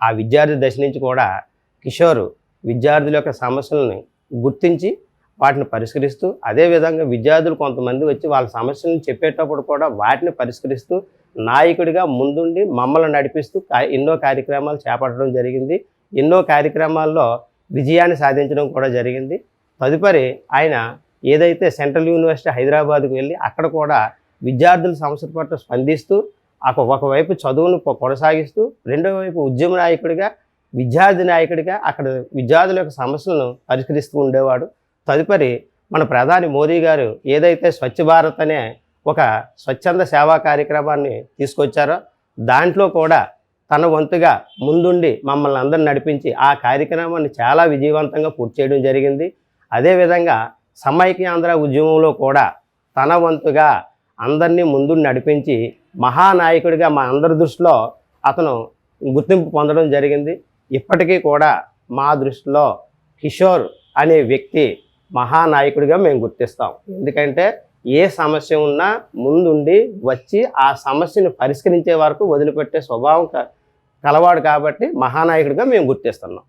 ఆ విద్యార్థి దశ నుంచి కూడా కిషోర్ విద్యార్థుల యొక్క సమస్యలను గుర్తించి వాటిని పరిష్కరిస్తూ అదేవిధంగా విద్యార్థులు కొంతమంది వచ్చి వాళ్ళ సమస్యలను చెప్పేటప్పుడు కూడా వాటిని పరిష్కరిస్తూ నాయకుడిగా ముందుండి మమ్మల్ని నడిపిస్తూ ఎన్నో కార్యక్రమాలు చేపట్టడం జరిగింది. ఎన్నో కార్యక్రమాల్లో విజయాన్ని సాధించడం కూడా జరిగింది. తదుపరి ఆయన ఏదైతే సెంట్రల్ యూనివర్సిటీ హైదరాబాద్కు వెళ్ళి అక్కడ కూడా విద్యార్థుల సమస్యల పట్ల స్పందిస్తూ ఒకవైపు చదువును కొనసాగిస్తూ రెండో వైపు ఉద్యమ నాయకుడిగా విద్యార్థి నాయకుడిగా అక్కడ విద్యార్థుల యొక్క సమస్యలను పరిష్కరిస్తూ ఉండేవాడు. తదుపరి మన ప్రధాని మోదీ గారు ఏదైతే స్వచ్ఛ భారత్ అనే ఒక స్వచ్ఛంద సేవా కార్యక్రమాన్ని తీసుకొచ్చారో దాంట్లో కూడా తన వంతుగా ముందుండి మమ్మల్ని అందరిని నడిపించి ఆ కార్యక్రమాన్ని చాలా విజయవంతంగా పూర్తి చేయడం జరిగింది. అదేవిధంగా సమైక్యాంధ్ర ఉద్యమంలో కూడా తన వంతుగా అందరినీ ముందు నడిపించి మహానాయకుడిగా మా అందరి దృష్టిలో అతను గుర్తింపు పొందడం జరిగింది. ఇప్పటికీ కూడా మా దృష్టిలో కిషోర్ అనే వ్యక్తి మహానాయకుడిగా మేము గుర్తిస్తాం. ఎందుకంటే ఏ సమస్య ఉన్నా ముందుండి వచ్చి ఆ సమస్యను పరిష్కరించే వరకు వదిలిపెట్టే స్వభావం కలవాడు కాబట్టి మహానాయకుడిగా మేము గుర్తిస్తున్నాం.